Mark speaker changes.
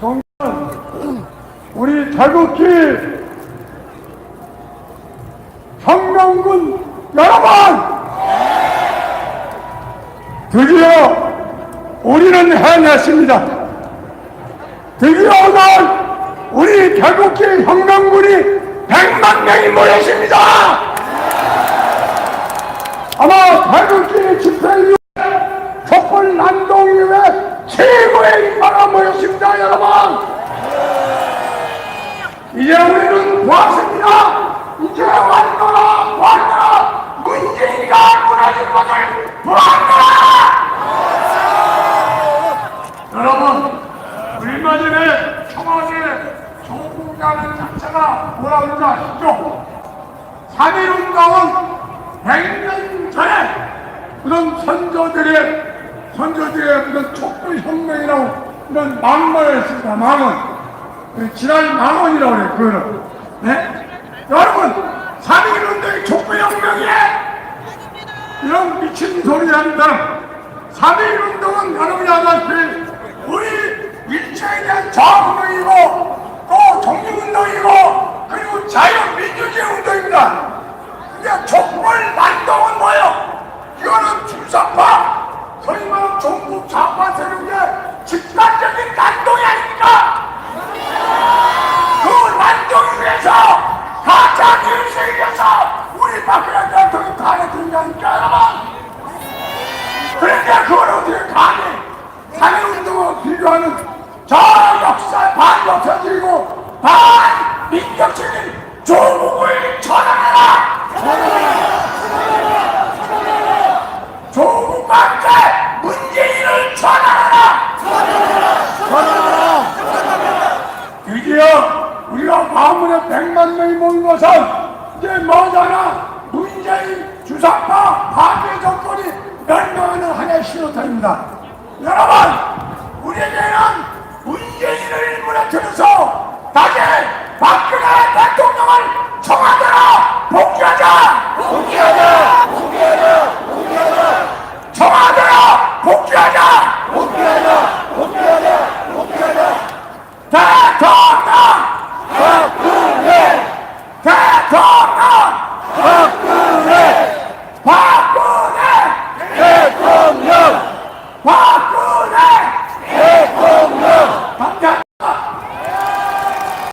Speaker 1: 존경하는 우리 태극기 혁명군 여러분! 드디어 우리는 해냈습니다. 드디어 오늘 우리 태극기 혁명군이 100만 명이 모였습니다. 아마 태극기 집회이후에 촛불 난동 이후에 최고의 인파가 모였습니다, 여러분. 이제 우리는 보았습니다. 이제 완도라, 완도라, 문재인이가 무너진 것을 보았노라! 여러분, 얼마 전에 청와대 조국이라는 자체가 뭐라 그러지 아시죠? 3.1운동은 100년 전에 그런 선조들의 선조들의 그런 촛불 혁명이라고 이런 망언을 했습니다. 망언. 그 지난 망언이라고 그래요. 그거는. 네? 여러분, 3.1 운동이 촛불혁명이에 이런 미친 소리 하는 사람. 3.1 운동은 여러분이 아다시피 우리 일체에 대한 저항운동이고 또 독립운동이고 그리고 자유민주주의 운동입니다. 뉴스를 위해서 우리 박근혜 대통령이 당해준다니까 여러분! 그런데 그걸 어떻게 감히 사회운동과 비교하는 저 역사 반역사적이고 반민족적인 조국을 전환해라! 조국과 함께 문재인을 전환해라! 드디어 마음문에 백만 명이 모인 것은 이제 뭐잖아 문재인 주사파 파괴 정권이 멸망하는 하나의 신호탄입니다. 여러분 우리에게는 문재인을 무너뜨려서 다시 박근혜 대통령을 청와대로 복귀하자! 복귀하자!